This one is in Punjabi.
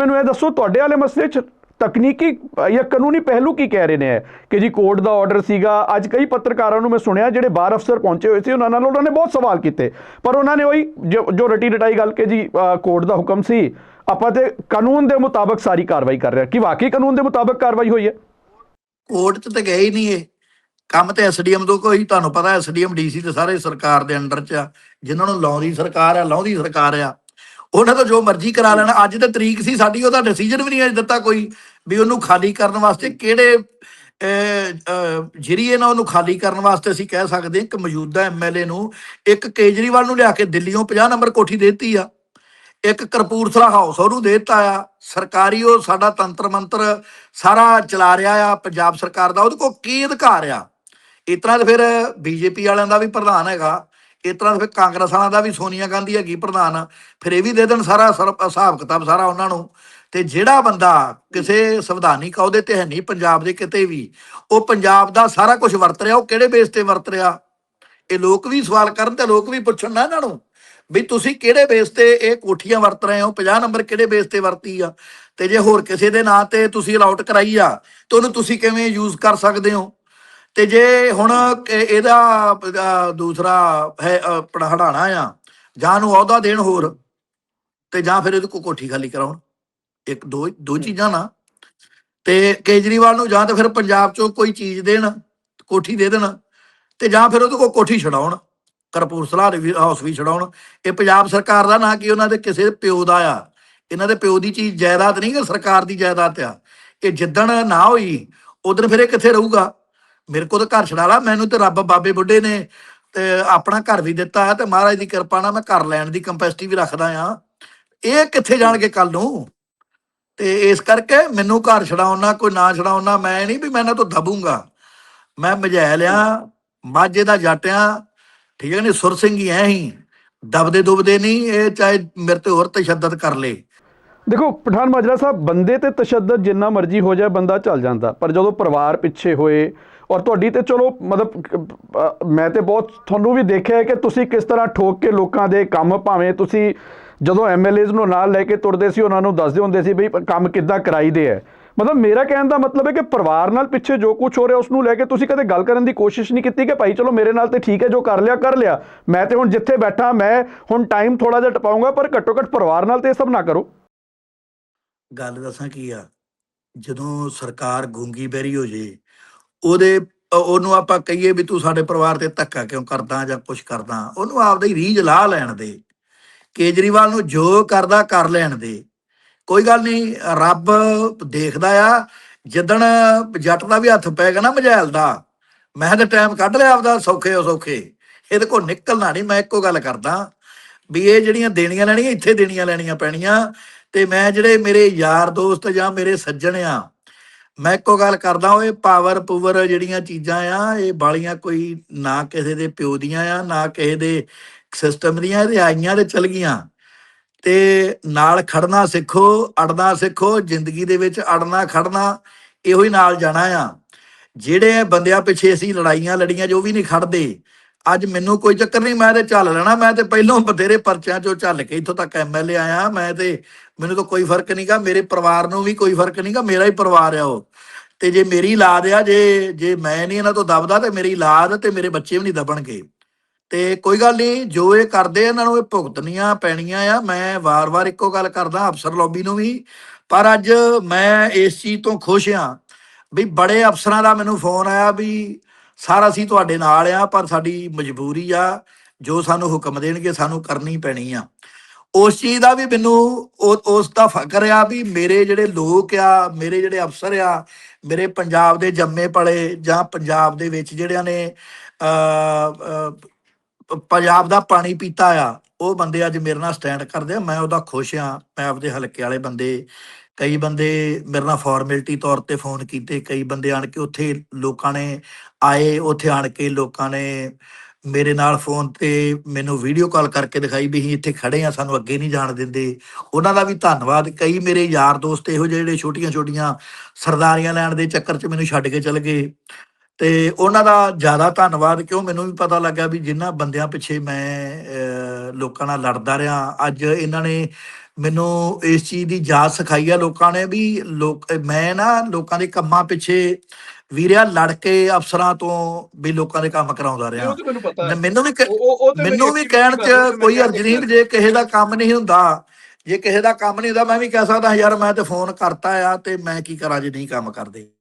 ਮੈਨੂੰ ਇਹ ਦੱਸੋ, ਤੁਹਾਡੇ ਵਾਲੇ ਮਸਲੇ 'ਚ ਤਕਨੀਕੀ, ਜਾਂ ਕਾਨੂੰਨੀ ਪਹਿਲੂ ਕੀ ਕਹਿ ਰਹੇ ਨੇ? ਕਿ ਜੀ ਕੋਰਟ ਦਾ ਆਰਡਰ ਸੀਗਾ, ਅੱਜ ਕਈ ਪੱਤਰਕਾਰਾਂ ਨੂੰ ਮੈਂ ਸੁਣਿਆ, ਜਿਹੜੇ ਬਾਰ ਅਫਸਰ ਪਹੁੰਚੇ ਹੋਏ ਸੀ, ਉਹਨਾਂ ਨਾਲ ਉਹਨਾਂ ਨੇ ਬਹੁਤ ਸਵਾਲ ਕੀਤੇ। ਪਰ ਉਹਨਾਂ ਨੇ ਉਹੀ ਜੋ ਰਟੀ ਰਟਾਈ ਗੱਲ ਕਿ ਜੀ ਕੋਰਟ ਦਾ ਹੁਕਮ ਸੀ, ਆਪਾਂ ਤੇ ਕਾਨੂੰਨ ਦੇ ਮੁਤਾਬਕ ਸਾਰੀ ਕਾਰਵਾਈ ਕਰ ਰਹੇ ਹਾਂ। ਕਿ ਵਾਕਈ ਕਾਨੂੰਨ ਦੇ ਮੁਤਾਬਕ ਕਾਰਵਾਈ ਹੋਈ ਹੈ? ਕੋਰਟ 'ਚ ਤਾਂ ਗਏ ਹੀ ਨਹੀਂ ਇਹ। ਕੰਮ ਤੇ ਐਸਡੀਐਮ ਤੋਂ ਕੋਈ, ਤੁਹਾਨੂੰ ਪਤਾ ਐਸਡੀਐਮ ਡੀਸੀ ਤੇ ਸਾਰੇ ਸਰਕਾਰ ਦੇ ਅੰਡਰ 'ਚ ਆ। ਜਿਨ੍ਹਾਂ ਨੂੰ ਲਾਉਂਦੀ ਸਰਕਾਰ ਆ, ਲਾਉਂਦੀ ਸਰਕਾਰ ਆ। ਉਹਨਾਂ ਤੋਂ ਜੋ ਮਰਜ਼ੀ ਕਰਾ ਲੈਣਾ। ਅੱਜ ਤਾਂ ਤਰੀਕ ਸੀ ਸਾਡੀ ਉਹਦਾ ਡਿਸੀਜਨ ਵੀ ਨਹੀਂ ਅਜੇ ਦਿੱਤਾ ਕੋਈ ਵੀ ਉਹਨੂੰ ਖਾਲੀ ਕਰਨ ਵਾਸਤੇ ਕਿਹੜੇ ਅਹ, ਅਹ, ਜਰੀਏ ਨਾਲ ਉਹਨੂੰ ਖਾਲੀ ਕਰਨ ਵਾਸਤੇ ਅਸੀਂ ਕਹਿ ਸਕਦੇ ਹਾਂ ਕਿ ਮੌਜੂਦਾ ਐਮਐਲਏ ਨੂੰ ਇੱਕ ਕੇਜਰੀਵਾਲ ਨੂੰ ਲਿਆ ਕੇ ਦਿੱਲੀੋਂ 50 ਨੰਬਰ ਕੋਠੀ ਦੇ ਦਿੱਤੀ ਆ। ਇੱਕ ਕਰਪੂਰਥਲਾ ਹਾਊਸ ਉਹਨੂੰ ਦੇ ਦਿੱਤਾ ਆ। ਸਰਕਾਰੀ ਉਹ ਸਾਡਾ ਤੰਤਰ ਮੰਤਰ ਸਾਰਾ ਚਲਾ ਰਿਹਾ ਆ ਪੰਜਾਬ ਸਰਕਾਰ ਦਾ। ਉਹਦੇ ਕੋਲ ਕੀ ਅਧਿਕਾਰ ਆ? ਇਸ ਤਰ੍ਹਾਂ ਤੇ ਫਿਰ ਬੀਜੇਪੀ ਵਾਲਿਆਂ ਦਾ ਵੀ ਪ੍ਰਧਾਨ ਹੈਗਾ। ਇਸ ਤਰ੍ਹਾਂ ਫਿਰ ਕਾਂਗਰਸ ਵਾਲਿਆਂ ਦਾ ਵੀ ਸੋਨੀਆ ਗਾਂਧੀ ਹੈਗੀ ਪ੍ਰਧਾਨ, ਫਿਰ ਇਹ ਵੀ ਦੇ ਦੇਣ ਸਾਰਾ ਸਰ- ਹਿਸਾਬ ਕਿਤਾਬ ਸਾਰਾ ਉਹਨਾਂ ਨੂੰ। ਤੇ ਜਿਹੜਾ ਬੰਦਾ ਕਿਸੇ ਸੰਵਿਧਾਨਿਕ ਅਹੁਦੇ ਤੇ ਹੈ ਨਹੀਂ, ਪੰਜਾਬ ਦੇ ਕਿਤੇ ਵੀ, ਉਹ ਪੰਜਾਬ ਦਾ ਸਾਰਾ ਕੁਝ ਵਰਤ ਰਿਹਾ, ਉਹ ਕਿਹੜੇ ਬੇਸ ਤੇ ਵਰਤ ਰਿਹਾ? ਇਹ ਲੋਕ ਵੀ ਸਵਾਲ ਕਰਨ ਤੇ ਲੋਕ ਵੀ ਪੁੱਛਣ ਨਾ ਇਹਨਾਂ ਨੂੰ, ਵੀ ਤੁਸੀਂ ਕਿਹੜੇ ਬੇਸ ਤੇ ਇਹ ਕੋਠੀਆਂ ਵਰਤ ਰਹੇ ਹੋ? 50 ਨੰਬਰ ਕਿਹੜੇ ਬੇਸ ਤੇ ਵਰਤੀ ਆ? ਤੇ ਜੇ ਹੋਰ ਕਿਸੇ ਦੇ ਨਾਂ ਤੇ ਤੁਸੀਂ ਅਲਾਉਟ ਕਰਾਈ ਆ, ਤਾਂ ਉਹਨੂੰ ਤੁਸੀਂ ਕਿਵੇਂ ਯੂਜ਼ ਕਰ ਸਕਦੇ ਹੋ? ਤੇ ਜੇ ਹੁਣ ਇਹ- ਇਹਦਾ ਦੂਸਰਾ ਹੈ ਪੜਾਣਾ ਆ ਜਾਂ ਨੂੰ ਅਹੁਦਾ ਦੇਣ ਹੋਰ ਤੇ ਜਾਂ ਫਿਰ ਇਹਦੇ ਕੋ ਕੋਠੀ ਖਾਲੀ ਕਰਾਉਣ ਇੱਕ ਦੋ ਦੋ ਚੀਜ਼ਾਂ ਨਾ। ਤੇ ਕੇਜਰੀਵਾਲ ਨੂੰ ਜਾਂ ਤਾਂ ਫਿਰ ਪੰਜਾਬ ਚੋਂ ਕੋਈ ਚੀਜ਼ ਦੇਣ ਕੋਠੀ ਦੇ ਦੇਣ ਤੇ ਜਾਂ ਫਿਰ ਉਹਦੇ ਕੋ ਕੋਠੀ ਛਡਾਉਣ ਕਰਪੂਰਥਲਾ ਦੇ ਵੀ ਹਾਊਸ ਵੀ ਛਡਾਉਣ। ਇਹ ਪੰਜਾਬ ਸਰਕਾਰ ਦਾ ਨਾ ਕਿ ਉਹਨਾਂ ਦੇ ਕਿਸੇ ਪਿਓ ਦਾ ਆ। ਇਹਨਾਂ ਦੇ ਪਿਓ ਦੀ ਚੀਜ਼ ਜਾਇਦਾਦ ਨਹੀਂ ਕਿ ਸਰਕਾਰ ਦੀ ਜਾਇਦਾਦ ਆ। ਇਹ ਜਿੱਦਣ ਨਾ ਹੋਈ ਉਦੋਂ ਫਿਰ ਇਹ ਕਿੱਥੇ ਰਹੂਗਾ? ਮੇਰੇ ਕੋਲ ਤਾਂ ਘਰ ਛਡਾ ਲਾ, ਮੈਨੂੰ ਤੇ ਰੱਬ ਬਾਬੇ ਬੁੱਢੇ ਨੇ ਤੇ ਆਪਣਾ ਘਰ ਵੀ ਦਿੱਤਾ ਹੈ ਤੇ ਮਹਾਰਾਜ ਦੀ ਕਿਰਪਾ ਨਾਲ ਮੈਂ ਘਰ ਲੈਣ ਦੀ ਕੰਪੈਸਿਟੀ ਵੀ ਰੱਖਦਾ ਆ ਇਹ ਕਿੱਥੇ ਜਾਣਗੇ ਕੱਲ ਨੂੰ? ਤੇ ਇਸ ਕਰਕੇ ਮੈਨੂੰ ਘਰ ਛਡਾਉਣਾ, ਕੋਈ ਨਾ ਛਡਾਉਣਾ, ਮੈਂ ਨਹੀਂ ਵੀ ਮੈਂ ਇਹਨਾਂ ਤੋਂ ਦਬੂੰਗਾ। ਮੈਂ ਮਝੈਲ ਆ, ਮਾਝੇ ਦਾ ਜੱਟ ਠੀਕ ਹੈ ਨਹੀਂ ਸੁਰ ਸਿੰਘ ਹੀ ਐ ਹੀ, ਦਬਦੇ ਦੁਬਦੇ ਨਹੀਂ, ਇਹ ਚਾਹੇ ਮੇਰੇ ਤੇ ਹੋਰ ਤਸ਼ੱਦਦ ਕਰ ਲੇ। ਦੇਖੋ, ਪਠਾਨ ਮਾਜਰਾ ਸਾਹਿਬ, ਬੰਦੇ ਤੇ ਤਸ਼ੱਦਦ ਜਿੰਨਾ ਮਰਜ਼ੀ ਹੋ ਜਾਏ, ਬੰਦਾ ਚੱਲ ਜਾਂਦਾ, ਪਰ ਜਦੋਂ ਪਰਿਵਾਰ ਪਿੱਛੇ ਹੋਏ ਔਰ ਤੁਹਾਡੀ ਤੇ ਚਲੋ, ਮਤਲਬ ਮੈਂ ਤੇ ਬਹੁਤ ਤੁਹਾਨੂੰ ਵੀ ਦੇਖਿਆ ਹੈ ਕਿ ਤੁਸੀਂ ਕਿਸ ਤਰ੍ਹਾਂ ਠੋਕ ਕੇ ਲੋਕਾਂ ਦੇ ਕੰਮ ਭਾਵੇਂ ਤੁਸੀਂ ਜਦੋਂ ਐਮਐਲਏਜ਼ ਨੂੰ ਨਾਲ ਲੈ ਕੇ ਤੁਰਦੇ ਸੀ, ਉਹਨਾਂ ਨੂੰ ਦੱਸਦੇ ਹੁੰਦੇ ਸੀ ਬਈ ਕੰਮ ਕਿੱਦਾਂ ਕਰਾਈਦੇ ਹੈ। ਮਤਲਬ ਮੇਰਾ ਕਹਿਣ ਦਾ ਮਤਲਬ ਹੈ ਕਿ ਪਰਿਵਾਰ ਨਾਲ ਪਿੱਛੇ ਜੋ ਕੁਝ ਹੋ ਰਿਹਾ, ਉਸ ਨੂੰ ਲੈ ਕੇ ਤੁਸੀਂ ਕਦੇ ਗੱਲ ਕਰਨ ਦੀ ਕੋਸ਼ਿਸ਼ ਨਹੀਂ ਕੀਤੀ ਕਿ ਭਾਈ ਚਲੋ ਮੇਰੇ ਨਾਲ ਤੇ ਠੀਕ ਹੈ, ਜੋ ਕਰ ਲਿਆ ਕਰ ਲਿਆ। ਮੈਂ ਤੇ ਹੁਣ ਜਿੱਥੇ ਬੈਠਾ, ਮੈਂ ਹੁਣ ਟਾਈਮ ਥੋੜਾ ਜਿਹਾ ਟਪਾਉਂਗਾ, ਪਰ ਘੱਟੋ ਘੱਟ ਪਰਿਵਾਰ ਨਾਲ ਤੇ ਇਹ ਸਭ ਨਾ ਕਰੋ। ਗੱਲ ਦੱਸਾਂ ਕੀ ਆ? ਜਦੋਂ ਸਰਕਾਰ ਗੂੰਗੀ ਬੈਰੀ ਹੋ ਜੇ ਉਹਦੇ ਉਹਨੂੰ ਆਪਾਂ ਕਹੀਏ ਵੀ ਤੂੰ ਸਾਡੇ ਪਰਿਵਾਰ ਤੇ ਧੱਕਾ ਕਿਉਂ ਕਰਦਾ ਜਾਂ ਕੁਝ ਕਰਦਾ, ਉਹਨੂੰ ਆਪਦਾ ਹੀ ਰੀਝ ਲਾ ਲੈਣ ਦੇ। ਕੇਜਰੀਵਾਲ ਨੂੰ ਜੋ ਕਰਦਾ ਕਰ ਲੈਣ ਦੇ। ਕੋਈ ਗੱਲ ਨਹੀਂ, ਰੱਬ ਦੇਖਦਾ ਆ, ਜਿੱਦਣ ਜੱਟ ਦਾ ਵੀ ਹੱਥ ਪੈਗਾ ਨਾ ਮਜੈਲ ਦਾ, ਮੈਂ ਤਾਂ ਟਾਈਮ ਕੱਢ ਲਿਆ ਆਪਦਾ, ਸੌਖੇ ਹੋ ਸੌਖੇ। ਇਹਦੇ ਕੋਲ ਨਿਕਲਣਾ ਨਹੀਂ, ਮੈਂ ਇੱਕੋ ਗੱਲ ਕਰਦਾ, ਵੀ ਇਹ ਜਿਹੜੀਆਂ ਦੇਣੀਆਂ ਲੈਣੀਆਂ, ਇੱਥੇ ਦੇਣੀਆਂ ਲੈਣੀਆਂ ਪੈਣੀਆਂ, ਤੇ ਮੈਂ ਜਿਹੜੇ ਮੇਰੇ ਯਾਰ ਦੋਸਤ ਜਾਂ ਮੇਰੇ ਸੱਜਣ ਆ ਮੈਂ ਇੱਕੋ ਗੱਲ ਕਰਦਾ ਓਏ ਪਾਵਰ ਪੂਵਰ ਜਿਹੜੀਆਂ ਚੀਜ਼ਾਂ ਆ, ਇਹ ਬਾਲੀਆਂ ਕੋਈ ਨਾ ਕਿਸੇ ਦੇ ਪਿਓ ਦੀਆਂ ਆ, ਨਾ ਕਿਸੇ ਦੇ ਸਿਸਟਮ ਦੀਆਂ, ਇਹ ਆਈਆਂ ਤੇ ਚਲ ਗਈਆਂ। ਤੇ ਨਾਲ ਖੜਨਾ ਸਿੱਖੋ, ਅੜਨਾ ਸਿੱਖੋ, ਜ਼ਿੰਦਗੀ ਦੇ ਵਿੱਚ ਅੜਨਾ ਖੜਨਾ ਇਹੋ ਹੀ ਨਾਲ ਜਾਣਾ ਆ। ਜਿਹੜੇ ਬੰਦਿਆਂ ਪਿੱਛੇ ਅਸੀਂ ਲੜਾਈਆਂ ਲੜੀਆਂ, ਜੋ ਵੀ ਨਹੀਂ ਖੜਦੇ ਅੱਜ ਮੈਨੂੰ ਕੋਈ ਚੱਕਰ ਨਹੀਂ, ਮੈਂ ਤੇ ਚੱਲ ਲੈਣਾ, ਮੈਂ ਤੇ ਪਹਿਲਾਂ ਬਥੇਰੇ ਪਰਚਿਆਂ ਚੋਂ ਚੱਲ ਕੇ ਇੱਥੋਂ ਤੱਕ ਐਮਐਲਏ ਆਇਆ, ਮੈਂ ਤੇ ਮੈਨੂੰ ਤਾਂ ਕੋਈ ਫ਼ਰਕ ਨਹੀਂਗਾ ਮੇਰੇ ਪਰਿਵਾਰ ਨੂੰ ਵੀ ਕੋਈ ਫ਼ਰਕ ਨਹੀਂਗਾ ਮੇਰਾ ਹੀ ਪਰਿਵਾਰ ਆ ਉਹ। ਤੇ ਜੇ ਮੇਰੀ ਲਾਦ ਆ, ਜੇ ਜੇ ਮੈਂ ਨਹੀਂ ਇਹਨਾਂ ਤੋਂ ਦਬਦਾ ਤੇ ਮੇਰੀ ਲਾਦ ਤੇ ਮੇਰੇ ਬੱਚੇ ਵੀ ਨਹੀਂ ਦਬਣਗੇ। ਤੇ ਕੋਈ ਗੱਲ ਨਹੀਂ, ਜੋ ਇਹ ਕਰਦੇ ਇਹਨਾਂ ਨੂੰ ਇਹ ਭੁਗਤਣੀਆਂ ਪੈਣੀਆਂ ਆ, ਮੈਂ ਵਾਰ-ਵਾਰ ਇੱਕੋ ਗੱਲ ਕਰਦਾ, ਅਫਸਰ ਲੌਬੀ ਨੂੰ ਵੀ। ਪਰ ਅੱਜ ਮੈਂ ਇਸ ਚੀਜ਼ ਤੋਂ ਖੁਸ਼ ਆ, ਵੀ ਬੜੇ ਅਫਸਰਾਂ ਦਾ ਮੈਨੂੰ ਫੋਨ ਆਇਆ ਵੀ ਸਾਰਾ ਅਸੀਂ ਤੁਹਾਡੇ ਨਾਲ ਆ, ਪਰ ਸਾਡੀ ਮਜਬੂਰੀ ਆ, ਜੋ ਸਾਨੂੰ ਹੁਕਮ ਦੇਣਗੇ, ਸਾਨੂੰ ਕਰਨੀ ਪੈਣੀ ਆ। ਉਸ ਚੀਜ਼ ਦਾ ਵੀ ਮੈਨੂੰ ਉਹ- ਉਸ ਦਾ ਫਕਰ ਆ ਵੀ ਮੇਰੇ ਜਿਹੜੇ ਲੋਕ ਆ, ਮੇਰੇ ਜਿਹੜੇ ਅਫਸਰ ਆ, ਮੇਰੇ ਪੰਜਾਬ ਦੇ ਜੰਮੇ ਪਲੇ ਜਾਂ ਪੰਜਾਬ ਦੇ ਵਿੱਚ ਜਿਹੜਿਆਂ ਨੇ ਪੰਜਾਬ ਦਾ ਪਾਣੀ ਪੀਤਾ ਆ ਉਹ ਬੰਦੇ ਅੱਜ ਮੇਰੇ ਨਾਲ ਸਟੈਂਡ ਕਰਦੇ ਆ, ਮੈਂ ਉਹਦਾ ਖੁਸ਼ ਆ, ਮੈਂ ਆਪਦੇ ਹਲਕੇ ਵਾਲੇ ਬੰਦੇ, ਕਈ ਬੰਦੇ ਮੇਰੇ ਨਾਲ ਫਾਰਮੈਲਿਟੀ ਤੌਰ ਤੇ ਫੋਨ ਕੀਤੇ, ਕਈ ਬੰਦੇ ਆਣ ਕੇ ਉੱਥੇ ਲੋਕਾਂ ਨੇ ਆਏ, ਉੱਥੇ ਆਣ ਕੇ ਲੋਕਾਂ ਨੇ ਮੇਰੇ ਨਾਲ ਫੋਨ ਤੇ ਮੈਨੂੰ ਵੀਡੀਓ ਕਾਲ ਕਰਕੇ ਦਿਖਾਈ ਵੀ ਅਸੀਂ ਇੱਥੇ ਖੜੇ ਆ, ਸਾਨੂੰ ਅੱਗੇ ਨਹੀਂ ਜਾਣ ਦਿੰਦੇ। ਉਹਨਾਂ ਦਾ ਵੀ ਧੰਨਵਾਦ, ਕਈ ਮੇਰੇ ਯਾਰ ਦੋਸਤ ਇਹੋ ਜਿਹੇ ਜਿਹੜੇ ਛੋਟੀਆਂ ਛੋਟੀਆਂ ਸਰਦਾਰੀਆਂ ਲੈਣ ਦੇ ਚੱਕਰ 'ਚ ਮੈਨੂੰ ਛੱਡ ਕੇ ਚਲ ਗਏ। ਤੇ ਉਹਨਾਂ ਦਾ ਜ਼ਿਆਦਾ ਧੰਨਵਾਦ ਕਿਉਂ? ਮੈਨੂੰ ਵੀ ਪਤਾ ਲੱਗਾ ਵੀ ਜਿਨ੍ਹਾਂ ਬੰਦਿਆਂ ਪਿੱਛੇ ਮੈਂ ਲੋਕਾਂ ਨਾਲ ਲੜਦਾ ਰਿਹਾ। ਅੱਜ ਇਹਨਾਂ ਨੇ ਮੈਨੂੰ ਇਸ ਚੀਜ਼ ਦੀ ਜਾਚ ਸਿਖਾਈ ਆ ਲੋਕਾਂ ਨੇ ਵੀ ਲੋਕ ਮੈਂ ਨਾ ਲੋਕਾਂ ਦੇ ਕੰਮਾਂ ਪਿੱਛੇ ਵੀਰਿਆ ਲੜ ਕੇ ਅਫਸਰਾਂ ਤੋਂ ਵੀ ਲੋਕਾਂ ਦੇ ਕੰਮ ਕਰਾਉਂਦਾ ਰਿਹਾ। ਮੈਨੂੰ ਵੀ ਮੈਨੂੰ ਵੀ ਕਹਿਣ ਚ ਕੋਈ ਵੀ ਜੇ ਕਿਸੇ ਦਾ ਕੰਮ ਨਹੀਂ ਹੁੰਦਾ ਜੇ ਕਿਸੇ ਦਾ ਕੰਮ ਨਹੀਂ ਹੁੰਦਾ ਮੈਂ ਵੀ ਕਹਿ ਸਕਦਾ ਯਾਰ ਮੈਂ ਤੇ ਫੋਨ ਕਰਤਾ ਆ ਤੇ ਮੈਂ ਕੀ ਕਰਾਂ ਜੇ ਨਹੀਂ ਕੰਮ ਕਰਦੇ?